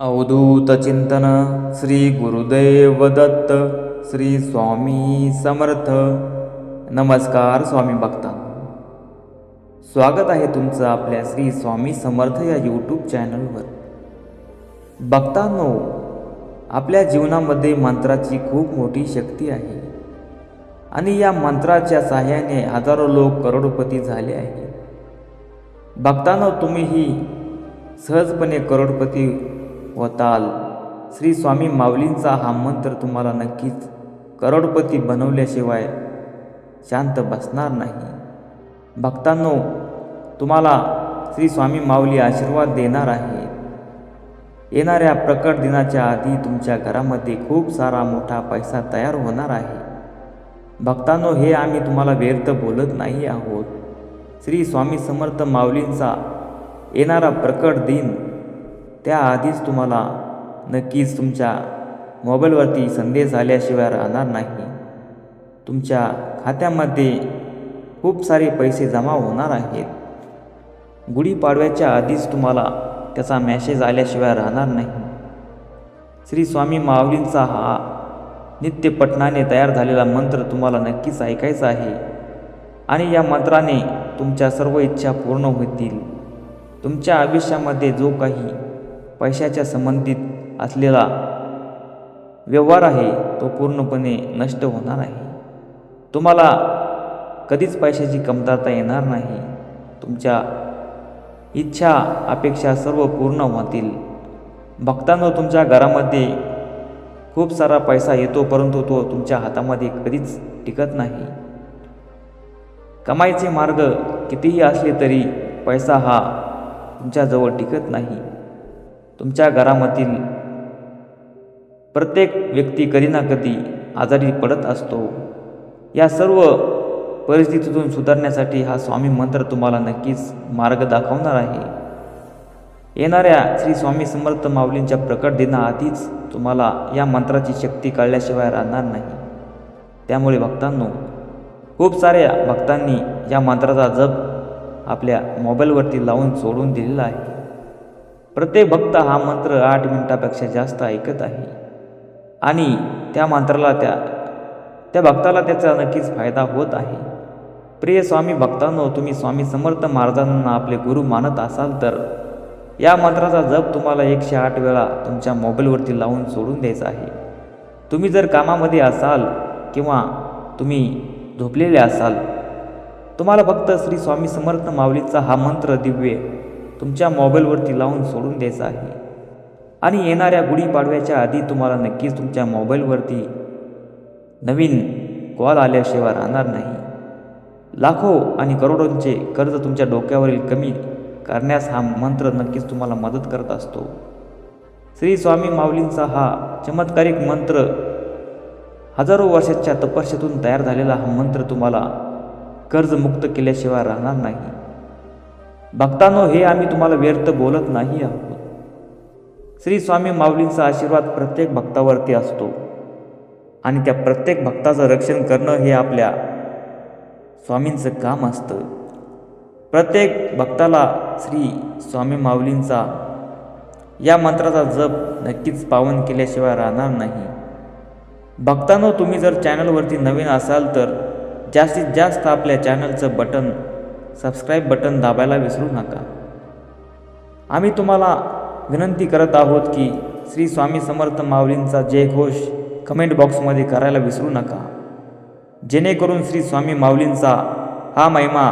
अवधूत चिंतन श्री गुरुदेव दत्त श्री स्वामी समर्थ. नमस्कार स्वामी भक्तांनो स्वागत आहे तुमचं आपल्या श्री स्वामी समर्थ या यूट्यूब चॅनलवर भक्तांनो आपल्या जीवनामध्ये मंत्राची खूप मोठी शक्ती आहे. आणि या मंत्राच्या साह्याने हजारो लोक करोडपती झाले आहे भक्तांनो तुम्हीही सहजपणे करोडपती होताल श्री स्वामी माऊलींचा हा मंत्र तुम्हाला नक्कीच करोडपती बनवल्याशिवाय शांत बसणार नाही. भक्तांनो तुम्हाला श्री स्वामी माऊली आशीर्वाद देणार आहेत येणाऱ्या प्रकट दिनाच्या आधी तुमच्या घरामध्ये खूप सारा मोठा पैसा तयार होणार आहे. भक्तांनो हे आम्ही तुम्हाला व्यर्थ बोलत नाही आहोत. श्री स्वामी समर्थ माऊलींचा येणारा प्रकट दिन त्याआधीच तुम्हाला नक्कीच तुमच्या मोबाईलवरती संदेश आल्याशिवाय राहणार नाही. तुमच्या खात्यामध्ये खूप सारे पैसे जमा होणार आहेत. गुढीपाडव्याच्या आधीच तुम्हाला त्याचा मॅसेज आल्याशिवाय राहणार नाही. श्री स्वामी माऊलींचा हा नित्य पठणाने तयार झालेला मंत्र तुम्हाला नक्कीच ऐकायचा आहे. आणि या मंत्राने तुमच्या सर्व इच्छा पूर्ण होतील. तुमच्या आयुष्यामध्ये जो काही पैशाच्या संबंधित असलेला व्यवहार आहे तो पूर्णपणे नष्ट होणार आहे. तुम्हाला कधीच पैशाची कमतरता येणार नाही. तुमच्या इच्छा अपेक्षा सर्व पूर्ण होतील. भक्तांनो तुमच्या घरामध्ये खूप सारा पैसा येतो परंतु तो तुमच्या हातामध्ये कधीच टिकत नाही. कमाईचे मार्ग कितीही असले तरी पैसा हा तुमच्याजवळ टिकत नाही. तुमच्या घरामधील प्रत्येक व्यक्ती कधी ना कधी आजारी पडत असतो. या सर्व परिस्थितीतून सुधारण्यासाठी हा स्वामी मंत्र तुम्हाला नक्कीच मार्ग दाखवणार आहे. येणाऱ्या श्री स्वामी समर्थ माऊलींच्या प्रकट दिनाआधीच तुम्हाला या मंत्राची शक्ती कळल्याशिवाय राहणार नाही. त्यामुळे भक्तांनो खूप साऱ्या भक्तांनी या मंत्राचा जप आपल्या मोबाईलवरती लावून सोडून दिलेला आहे. प्रत्येक भक्त हा मंत्र आठ मिनिटापेक्षा जास्त ऐकत आहे. आणि त्या मंत्राला त्या त्या भक्ताला त्याचा नक्कीच फायदा होत आहे. प्रिय स्वामी भक्तांनो तुम्ही स्वामी समर्थ महाराजांना आपले गुरु मानत असाल तर या मंत्राचा जप तुम्हाला एकशे आठ वेळा तुमच्या मोबाईलवरती लावून सोडून द्यायचा आहे. तुम्ही जर कामामध्ये असाल किंवा तुम्ही झोपलेले असाल तुम्हाला फक्त श्री स्वामी समर्थ माऊलीचा हा मंत्र दिव्य तुमच्या मोबाईलवरती लावून सोडून द्यायचा आहे. आणि येणाऱ्या गुढीपाडव्याच्या आधी तुम्हाला नक्कीच तुमच्या मोबाईलवरती नवीन कॉल आल्याशिवाय राहणार नाही. लाखो आणि करोडोंचे कर्ज तुमच्या डोक्यावरील कमी करण्यास हा मंत्र नक्कीच तुम्हाला मदत करत असतो. श्री स्वामी माऊलींचा हा चमत्कारिक मंत्र हजारो वर्षाच्या तपस्यातून तयार झालेला हा मंत्र तुम्हाला कर्जमुक्त केल्याशिवाय राहणार नाही. भक्तांनो हे आम्ही तुम्हाला व्यर्थ बोलत नाही आहोत. श्री स्वामी माऊलींचा आशीर्वाद प्रत्येक भक्तावरती असतो. आणि त्या प्रत्येक भक्ताचं रक्षण करणं हे आपल्या स्वामींचं काम असतं. प्रत्येक भक्ताला श्री स्वामी माऊलींचा या मंत्राचा जप नक्कीच पावन केल्याशिवाय राहणार नाही. भक्तांनो तुम्ही जर चॅनलवरती नवीन असाल तर जास्तीत जास्त आपल्या चॅनलचं बटन सबस्क्राईब बटन दाबायला विसरू नका. आम्ही तुम्हाला विनंती करत आहोत की श्री स्वामी समर्थ माऊलींचा जय घोष कमेंट बॉक्समध्ये करायला विसरू नका. जेणेकरून श्री स्वामी माऊलींचा हा महिमा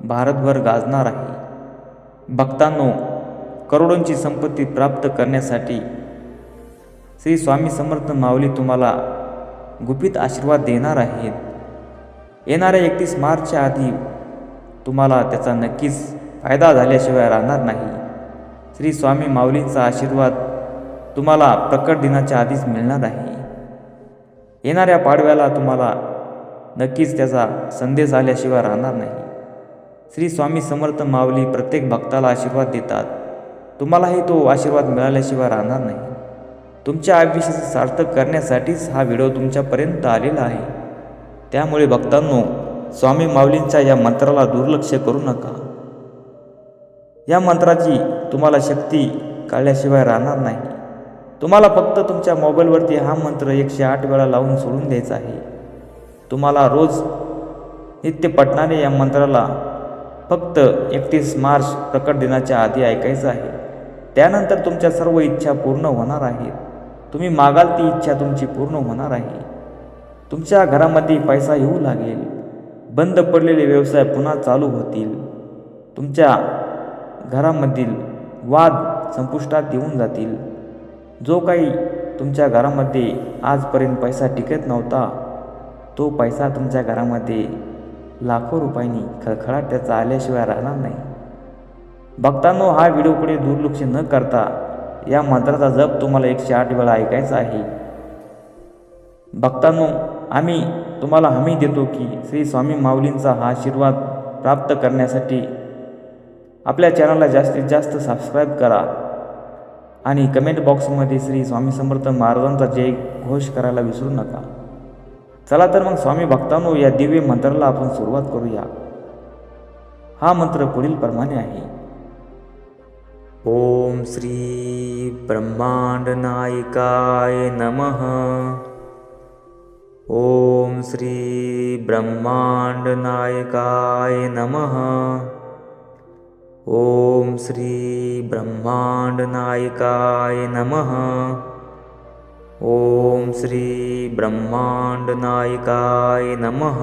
भारतभर गाजणार आहे. भक्तांनो करोडोंची संपत्ती प्राप्त करण्यासाठी श्री स्वामी समर्थ माऊली तुम्हाला गुपित आशीर्वाद देणार आहेत. येणाऱ्या एकतीस मार्चच्या आधी तुम्हाला त्याचा नक्कीच फायदा झाल्याशिवाय राहणार नाही. श्री स्वामी माऊलींचा आशीर्वाद तुम्हाला प्रकट दिनाच्या आधीच मिळणार आहे. येणाऱ्या पाडव्याला तुम्हाला नक्कीच त्याचा संदेश आल्याशिवाय राहणार नाही. श्री स्वामी समर्थ माऊली प्रत्येक भक्ताला आशीर्वाद देतात. तुम्हालाही तो आशीर्वाद मिळाल्याशिवाय राहणार नाही. तुमच्या आयुष्याचं सार्थक करण्यासाठीच हा व्हिडिओ तुमच्यापर्यंत आलेला आहे. त्यामुळे भक्तांनो स्वामी माऊलींच्या या मंत्राला दुर्लक्ष करू नका. या मंत्राची तुम्हाला शक्ती काढल्याशिवाय राहणार नाही. तुम्हाला फक्त तुमच्या मोबाईलवरती हा मंत्र एकशे आठ वेळा लावून सोडून द्यायचा आहे. तुम्हाला रोज नित्य पठणारे या मंत्राला फक्त एकतीस मार्च प्रकट दिनाच्या आधी ऐकायचं आहे. त्यानंतर तुमच्या सर्व इच्छा पूर्ण होणार आहेत. तुम्ही मागाल ती इच्छा तुमची पूर्ण होणार आहे. तुमच्या घरामध्ये पैसा येऊ लागेल. बंद पडलेले व्यवसाय पुन्हा चालू होतील. तुमच्या घरामधील वाद संपुष्टात येऊन जातील. जो काही तुमच्या घरामध्ये आजपर्यंत पैसा टिकत नव्हता तो पैसा तुमच्या घरामध्ये लाखो रुपयांनी खळखळाट त्याचा आल्याशिवाय राहणार नाही. भक्तांनो हा व्हिडिओकडे दुर्लक्ष न करता या मंत्राचा जप तुम्हाला एकशे आठ वेळा ऐकायचा आहे. भक्तांनो आम्ही तुम्हाला हमी देतो की श्री स्वामी माऊलींचा हा आशीर्वाद प्राप्त करण्यासाठी आपल्या चॅनलला जास्तीत जास्त सबस्क्राईब करा आणि कमेंट बॉक्समध्ये श्री स्वामी समर्थ महाराजांचा जय घोष करायला विसरू नका. चला तर मग स्वामी भक्तांनो या दिव्य मंत्राला आपण सुरुवात करूया. हा मंत्र पुढील प्रमाणे आहे. ओम श्री ब्रह्मांड नायकाय नमः. ॐ श्री ब्रह्माण्डनायिकाय नमः। ॐ श्री ब्रह्माण्डनायिकाय नमः। ॐ श्री ब्रह्माण्डनायिकाय नमः।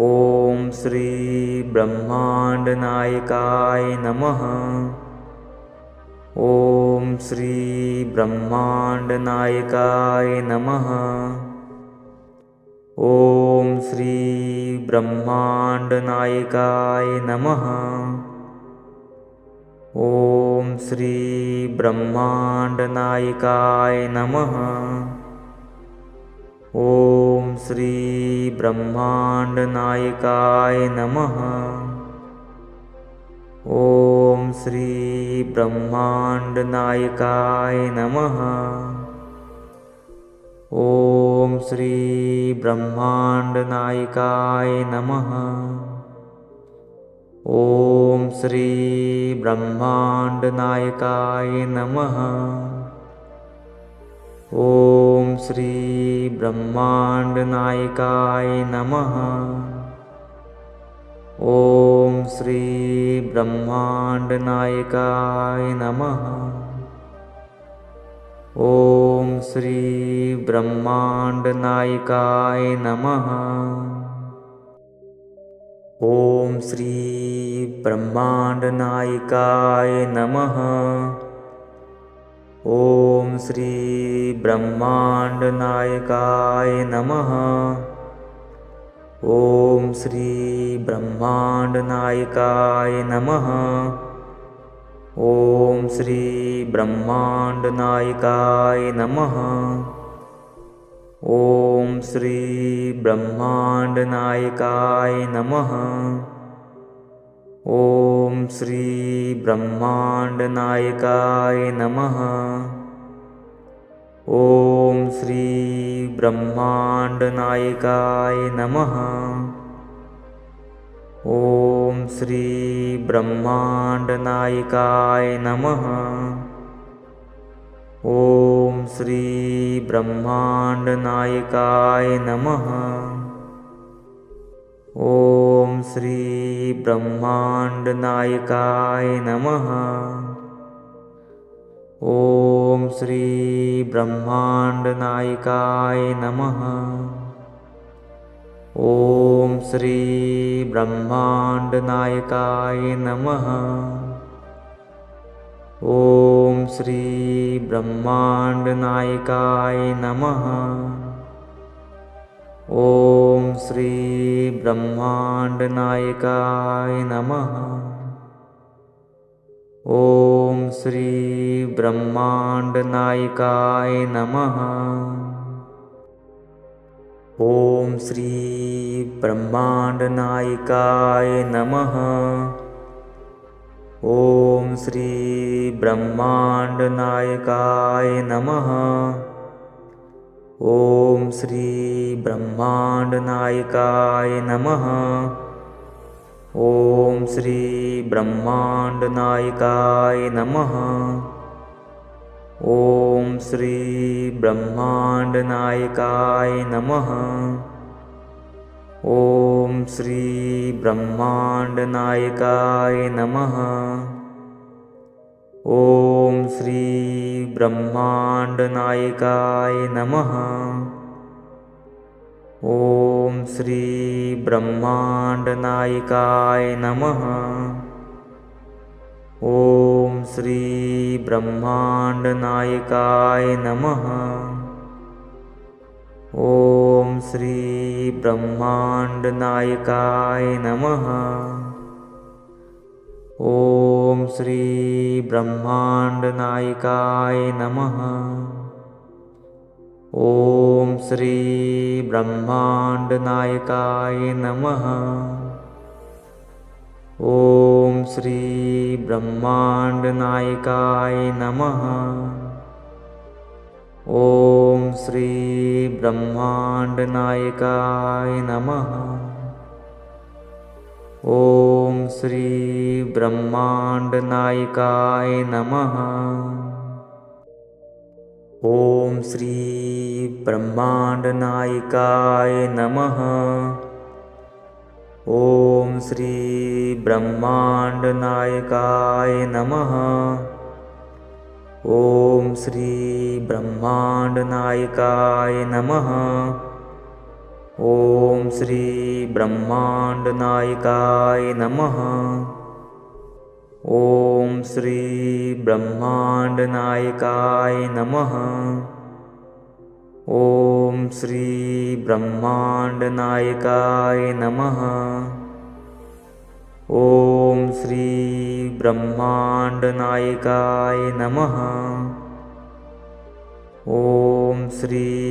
ॐ श्री ब्रह्माण्डनायिकाय नमः। ॐ श्रीब्रह्माण्डनायकाय नमः। ॐ श्रीब्रह्माण्डनायकाय नमः। ॐ श्रीब्रह्माण्डनायकाय नमः। ॐ श्रीब्रह्माण्डनायकाय नमः। ॐ य ॐ श्री नमः। ॐ श्रीब्रह्माण्डनायकाय नमः। ॐ श्री नमः। ॐ य नमः। ॐ श्रीनायिकाय ॐ श्री ब्रह्माण्डनायिकाय नमः। ॐ श्री नमः। ॐ श्रीब्रह्माण्डनायिकाय नमः। ॐ श्रीब्रह्माण्डनायिकाय नमः। ॐ श्रीब्रह्माण्डनायिकाय नमः। ॐ श्री ब्रह्माण्डनायकाय नमः। ॐ श्रीब्रह्माण्डनायिकाय नमः। ॐ श्रीब्रह्माण्डनायिकाय नमः। ॐ श्रीब्रह्माण्डनायिकाय नमः। ॐ श्री नमः। ॐ ॐ श्रीब्रह्माण्डनायिकाय नमः। ॐ श्रीनायकाय ॐ ब्रह्माण्डनायिकाय नमः। ॐ श्री ब्रह्माण्डनायिकाय नमः। ॐ श्रीब्रह्माण्डनायिकाय नमः। ॐ श्रीब्रह्माण्डनायिकाय नमः। ॐ श्रीब्रह्माण्डनायकाय नमः। ॐ श्री ब्रह्माण्डनायिकाय नमः। ॐ श्री ब्रह्माण्डनायिकाय नमः। ॐ श्री ब्रह्माण्डनायिकाय नमः। ॐ श्री ब्रह्माण्डनायिकाय नमः। ॐ श्री ब्रह्माण्डनायिकाय नमः। ॐ श्रीब्रह्माण्डनायिकाय नमः। ॐ श्रीब्रह्माण्डनायिकाय नमः। ॐ श्रीब्रह्माण्डनायिकाय नमः। ॐ श्रीब्रह्माण्डनायिकाय नमः। ॐ श्रीब्रह्माण्डनायकाय नमः। ॐ श्रीब्रह्माण्डनायकाय नमः। ॐ श्रीब्रह्माण्डनायकाय नमः। ॐ श्रीब्रह्माण्डनायकाय नमः। ॐ श्री ब्रह्माण्डनायिकाय नमः। ॐ श्री ब्रह्माण्डनायिकाय नमः। ॐ श्री ब्रह्माण्डनायिकाय नमः। ॐ श्री ब्रह्माण्डनायिकाय नमः। ॐ श्री ब्रह्माण्डनायिकाय नमः। ॐ श्रीब्रह्माण्डनायकाय नमः। ॐ श्रीब्रह्माण्डनायकाय नमः। ॐ श्री